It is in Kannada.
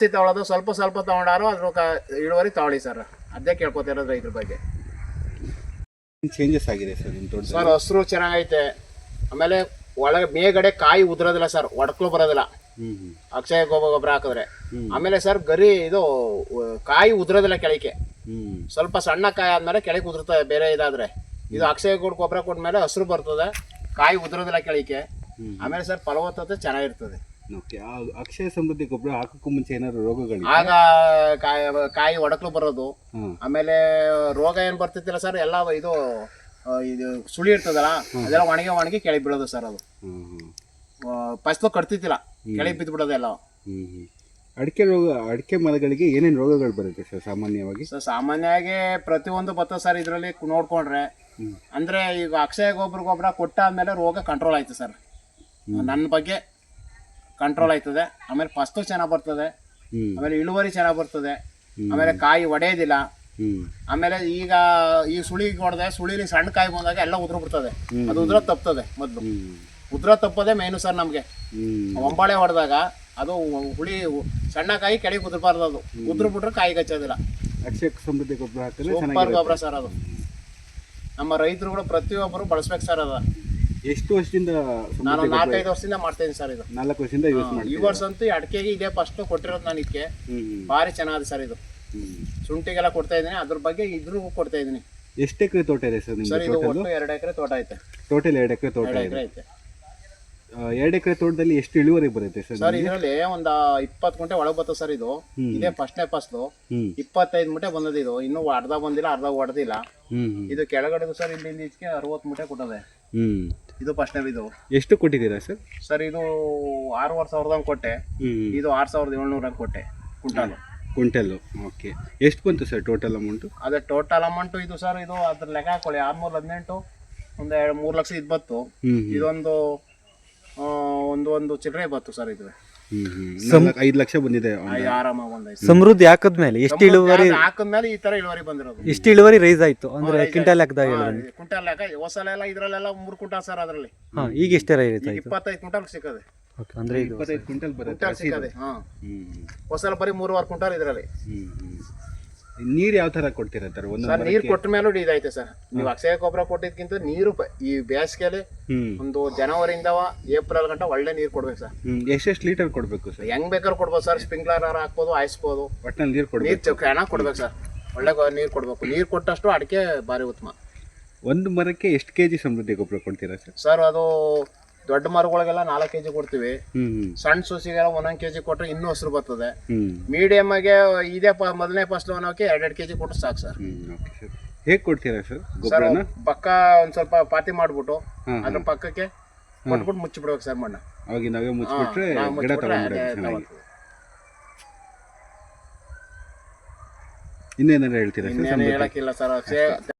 ಜಾಸ್ತಿ ತಗೊಳ್ಳೋದು ಸ್ವಲ್ಪ ಸ್ವಲ್ಪ ತಗೊಂಡಾರು ಅದ್ರ ಕ ಇಳುವರಿ ತಗೊಳ್ಳಿ ಸರ್. ಅದೇ ಕೇಳ್ಕೊತಿರೋದು ರೈತರ ಬಗ್ಗೆ. ಚೇಂಜಸ್ ಆಗಿದೆ ಸರ್ ನಿಮ್ಮ ಸರ್ ಹಸ್ರು ಚೆನ್ನಾಗೈತೆ. ಆಮೇಲೆ ಒಳಗೆ ಮೇಗಡೆ ಕಾಯಿ ಉದ್ರೋದಿಲ್ಲ ಸರ್ ಒಡಕ್ಲು ಬರೋದಿಲ್ಲ. ಅಕ್ಷಯ ಗೊಬ್ಬರ ಗೊಬ್ಬರ ಹಾಕಿದ್ರೆ. ಆಮೇಲೆ ಸರ್ ಗರಿ ಇದು ಕಾಯಿ ಉದ್ರೋದಿಲ್ಲ ಕೆಳಕ್ಕೆ. ಸ್ವಲ್ಪ ಸಣ್ಣ ಕಾಯಿ ಆದ್ಮೇಲೆ ಕೆಳಗೆ ಉದುರ್ತದೆ ಬೇರೆ ಇದಾದ್ರೆ. ಇದು ಅಕ್ಷಯ ಗೊಬ್ಬರ ಕೊಟ್ಟ ಮೇಲೆ ಹಸಿರು ಬರ್ತದೆ ಕಾಯಿ ಉದುರೋದಿಲ್ಲ ಕೆಳಕ್ಕೆ. ಆಮೇಲೆ ಸರ್ ಫಲವತ್ತತೆ ಚೆನ್ನಾಗಿರ್ತದೆ. ಓಕೆ ಅಕ್ಷಯ ಸಮೃದ್ಧಿ ಗೊಬ್ಬರ ಹಾಕಕ್ಕೂ ಮುಂಚೆ ಏನಾದ್ರು ರೋಗಗಳು ಆಗ ಕಾಯಿ ಕಾಯಿ ಒಡಕ್ಲು ಬರೋದು. ಆಮೇಲೆ ರೋಗ ಏನ್ ಬರ್ತಿತ್ತಿಲ್ಲ ಸರ್ ಎಲ್ಲ ಇದು ಆ, ಇದು ಸುಳಿ ಇರ್ತದಲ್ಲ ಅದೆಲ್ಲ ಒಣಗಿ ಒಣಗಿ ಕೆಳಗೆ ಬೀಳೋದು ಸರ್ ಅದು. ಫಸ್ಟ್ ಕಟ್ತಿತ್ತಿಲ್ಲ ಕೆಳಗೆ ಬಿದ್ದು ಬಿಡೋದು ಎಲ್ಲ. ಹ್ಮ್ ಹ್ಮ್. ಅಡಿಕೆ ರೋಗ ಅಡಿಕೆ ಮರಗಳಿಗೆ ಏನೇನು ರೋಗಗಳು ಬರುತ್ತೆ ಸರ್ ಸಾಮಾನ್ಯವಾಗಿ? ಸೊ ಸಾಮಾನ್ಯವಾಗಿ ಪ್ರತಿಯೊಂದು ಬತ್ತ ಸರ್ ಇದರಲ್ಲಿ ನೋಡ್ಕೊಂಡ್ರೆ. ಅಂದ್ರೆ ಈಗ ಅಕ್ಷಯ ಗೊಬ್ಬರ ಗೊಬ್ಬರ ಕೊಟ್ಟಾದ್ಮೇಲೆ ರೋಗ ಕಂಟ್ರೋಲ್ ಆಯ್ತು ಸರ್. ನನ್ನ ಬಗ್ಗೆ ಕಂಟ್ರೋಲ್ ಆಯ್ತದೆ. ಆಮೇಲೆ ಫಸ್ಟು ಚೆನ್ನಾಗಿ ಬರ್ತದೆ. ಆಮೇಲೆ ಇಳುವರಿ ಚೆನ್ನಾಗಿ ಬರ್ತದೆ. ಆಮೇಲೆ ಕಾಯಿ ಒಡೆಯೋದಿಲ್ಲ. ಆಮೇಲೆ ಈಗ ಈ ಸುಳಿ ಹೊಡೆದೆ ಸುಳಿಲಿ ಸಣ್ಣ ಕಾಯಿ ಬಂದಾಗ ಎಲ್ಲ ಉದುರು ಬಿಡ್ತದೆ. ಅದು ಉದ್ರ ತಪ್ತದೆ ಮೊದಲು. ಉದುರ ತಪ್ಪದೆ ಮೇನು ಸರ್ ನಮಗೆ. ಒಂಬಾಳೆ ಹೊಡೆದಾಗ ಅದು ಹುಳಿ ಸಣ್ಣ ಕಾಯಿ ಕೆಳಗೆ ಉದುರಬಾರ್ದು ಅದು. ಉದುರು ಬಿಟ್ರೆ ಕಾಯಿ ಕಚ್ಚೋದಿಲ್ಲ. ಸಮೃದ್ಧಿ ಗೊಬ್ಬರ ಗೊಬ್ಬರ ಸರ್ ಅದು. ನಮ್ಮ ರೈತರುಗಳು ಪ್ರತಿಯೊಬ್ಬರು ಬಳಸ್ಬೇಕು ಸರ್ ಅದ. ಎಷ್ಟು ವರ್ಷದಿಂದ ನಾನು ನಾಲ್ಕೈದು ವರ್ಷದಿಂದ ಮಾಡ್ತಾ ಇದ್ದೀನಿ ಸರ್ ಇದು. ನಾಲ್ಕು ವರ್ಷದಿಂದ ಯೂಸ್ ಈ ಮಾಡಿ ವರ್ಷ ಅಂತೂ ಈ ಅಡಿಕೆಗೆ ಇದೇ ಫಸ್ಟ್ ಕೊಟ್ಟಿರೋದು ನಾನು ಇದಕ್ಕೆ. ಭಾರಿ ಚೆನ್ನಾಗಿದೆ ಸರ್ ಇದು. ಶುಂಠಿಗೆಲ್ಲ ಕೊಡ್ತಾ ಇದ್ದೀನಿ ಅದ್ರ ಬಗ್ಗೆ ಇದ್ರೂ ಕೊಡ್ತಾ ಇದ್ದೀನಿ ಎಷ್ಟು ಎಕರೆ ತೋಟ ಇದೆ ಸರ್ ಸರ್ ಇದು ಒಟ್ಟು ಎರಡು ಎಕರೆ ತೋಟ ಐತೆ. ಟೋಟಲ್ ಎರಡು ಎಕರೆ ತೋಟ ಇದೆ. ಎಕರೆ ಐತೆ. ಎರಡು ಎಕರೆ ತೋಟದಲ್ಲಿ ಎಷ್ಟು ಇಳುವರಿ ಬರುತ್ತೆ ಸರ್ ಸರ್ ಇದರಲ್ಲಿ ಒಂದು ಇಪ್ಪತ್ತು ಗುಂಟೆ ಒಳಗೆ ಬರ್ತದೆ ಸರ್ ಇದು. ಇದೇ ಫಸ್ಟ್ನೇ ಫಸ್ಲು. ಹ್ಮ್. ಇಪ್ಪತ್ತೈದು ಮೂಟೆ ಬಂದದ ಇದು. ಇನ್ನೂ ಅರ್ಧ ಬಂದಿಲ್ಲ ಅರ್ಧ ಹೊಡೆದಿಲ್ಲ ಹ್ಮ್ ಹ್ಮ್. ಇದು ಕೆಳಗಡೆ ಸರ್ ಇಲ್ಲಿ ಇದಕ್ಕೆ ಅರವತ್ತು ಮೂಟೆ ಕೊಟ್ಟದೆ. ಇದು ಇದು ಫಸ್ಟ್ನೇ ಇದು. ಎಷ್ಟು ಕೊಟ್ಟಿದ್ದೀರಾ ಸರ್? ಸರ್ ಇದು ಆರೂವರೆ ಸಾವಿರದ ಕೊಟ್ಟೆ. ಹ್ಮ್ ಇದು ಆರು ಸಾವಿರದ ಏಳ್ನೂರ ಕೊಟ್ಟೆ ಕುಂಟಾಲು. Quintal okay. ಎಷ್ಟು ಬಂತು ಸರ್ ಟೋಟಲ್ ಅಮೌಂಟು ಅದೇ ಟೋಟಲ್ ಅಮೌಂಟು ಇದು ಸರ್ ಇದು ಅದ್ರ ಲೆಕ್ಕ ಹಾಕೊಳ್ಳಿ. ಆರ್ನೂರ ಹದಿನೆಂಟು ಒಂದು ಎರಡು ಮೂರು ಲಕ್ಷ ಇದು ಹ್ಮ್ ಹ್ಮ್. ಇದೊಂದು ಒಂದು ಒಂದು ಚಿಲ್ಲರೆ ಬತ್ತು ಸರ್ ಇದು ಹ್ಮ್ ಹ್ಮ್. ನಾಲ್ಕು ಐದು ಲಕ್ಷ ಬಂದಿದೆ ಆರಾಮಾಗಿ ಒಂದೈದು ಸಮೃದ್ಧಿ ಹಾಕದ್ಮೇಲೆ ಎಷ್ಟು ಇಳುವರಿ ಹಾಕದ್ಮೇಲೆ ಈ ತರ ಇಳುವರಿ ಬಂದಿರೋದು. ಎಷ್ಟು ಇಳುವರಿ ರೈಸ್ ಆಯ್ತು? ಅಂದ್ರೆ ಕ್ವಿಂಟಲ್ ಲೆಕ್ಕದಾಗ ಕ್ವಿಂಟಲ್ ಕುಂಟಾಲ್ ಲೆಕ್ಕ ಹೊಸ ಎಲ್ಲ ಇದ್ರಲ್ಲೆಲ್ಲ ಮೂರು ಕ್ವಿಂಟಲ್ ಸರ್ ಅದರಲ್ಲಿ. ಹಾ ಈಗ ಎಷ್ಟೇ ರೈಸ್ ಆಯ್ತು? ಇಪ್ಪತ್ತೈದು ಕ್ವಿಂಟಲ್ ಸಿಕ್ಕದೆ. ಓಕೆ ಅಂದ್ರೆ ಇಪ್ಪತ್ತೈದು ಕ್ವಿಂಟಲ್ ಬರುತ್ತೆ ಕುಂಟಾಲ್ ಸಿಕ್ಕದೆ ಹಾ. ಹ್ಮ್ ಹೊಸ ಬರೀ ಮೂರುವರೆ ಕ್ವಿಂಟಲ್ ಇದರಲ್ಲಿ. ನೀರು ಯಾವ ತರ ಕೊಡ್ತೀರಾ ಸರ್? ಒಂದು ಸರ್ ನೀರು ಕೊಟ್ಟ ಮೇಲೂ ಇದೈತೆ ಸರ್. ನೀವು ಅಕ್ಷಯ ಗೊಬ್ಬರ ಕೊಟ್ಟಿದ್ಕಿಂತ ನೀರು ಪ- ಈ ಬೇಸಿಗೆಯಲ್ಲಿ ಒಂದು ಜನವರಿಯಿಂದ ಏಪ್ರಿಲ್ ಗಂಟ ಒಳ್ಳೆ ನೀರು ಕೊಡ್ಬೇಕು ಸರ್. ಎಷ್ಟೆಷ್ಟು ಲೀಟರ್ ಕೊಡಬೇಕು ಸರ್? ಹೆಂಗ್ ಬೇಕಾದ್ರೂ ಕೊಡ್ಬೋದು ಸರ್ ಸ್ಪ್ರಿಂಕ್ಲರ್ ಹಾಕ್ಬೋದು ಹಾಯಿಸ್ಬೋದು. ಒಟ್ಟಿನಲ್ಲಿ ನೀರು ಕೊಡ್ಬೇಕು. ನೀರು ಚೆನ್ನಾಗಿ ಕೊಡ್ಬೇಕು ಸರ್. ಒಳ್ಳೆ ಗೊ- ನೀರು ಕೊಡ್ಬೇಕು. ನೀರು ಕೊಟ್ಟಷ್ಟು ಅಡಿಕೆ ಭಾರಿ ಉತ್ತಮ. ಒಂದು ಮರಕ್ಕೆ ಎಷ್ಟು ಕೆ ಜಿ ಸಮೃದ್ಧಿ ಗೊಬ್ಬರ ಕೊಡ್ತೀರಾ ಸರ್? ಸರ್ ಅದು ದೊಡ್ಡ ಮರಗಳಿಗೆಲ್ಲ ನಾಲ್ಕು ಕೆಜಿ ಕೊಡ್ತೀವಿ. ಸಣ್ಣ ಸೊಸಿಗೆಲ್ಲ ಒಂದೊಂದು ಕೆಜಿ ಕೊಟ್ಟರೆ ಇನ್ನೂ ಹಸಿರು ಬರ್ತದೆ. ಮೀಡಿಯಮ್ ಆಗಿ ಇದೇ ಮೊದಲನೇ ಫಸ್ಟ್ ಅನ್ನೋಕೆ ಎರಡೆರಡು ಕೆಜಿ ಕೊಟ್ಟರೆ ಸಾಕು ಸರ್. ಹೇಗೆ ಕೊಡ್ತೀರಾ ಸರ್ ಸರ್ ಪಕ್ಕ ಒಂದ್ ಸ್ವಲ್ಪ ಪಾತಿ ಮಾಡ್ಬಿಟ್ಟು ಅದ್ರ ಪಕ್ಕಕ್ಕೆ ಕೊಟ್ಬಿಟ್ಟು ಮುಚ್ಚಿಬಿಡ್ಬೇಕು ಸರ್ ಮಣ್ಣ. ಅವಾಗ ನಾವೇ ಮುಚ್ಚಿಬಿಟ್ರೆ ಗಿಡ. ಇನ್ನೇನಾದ್ರು ಹೇಳ್ತೀರಾ ಸರ್ ಹೇಳಕ್ಕಿಲ್ಲ ಸರ್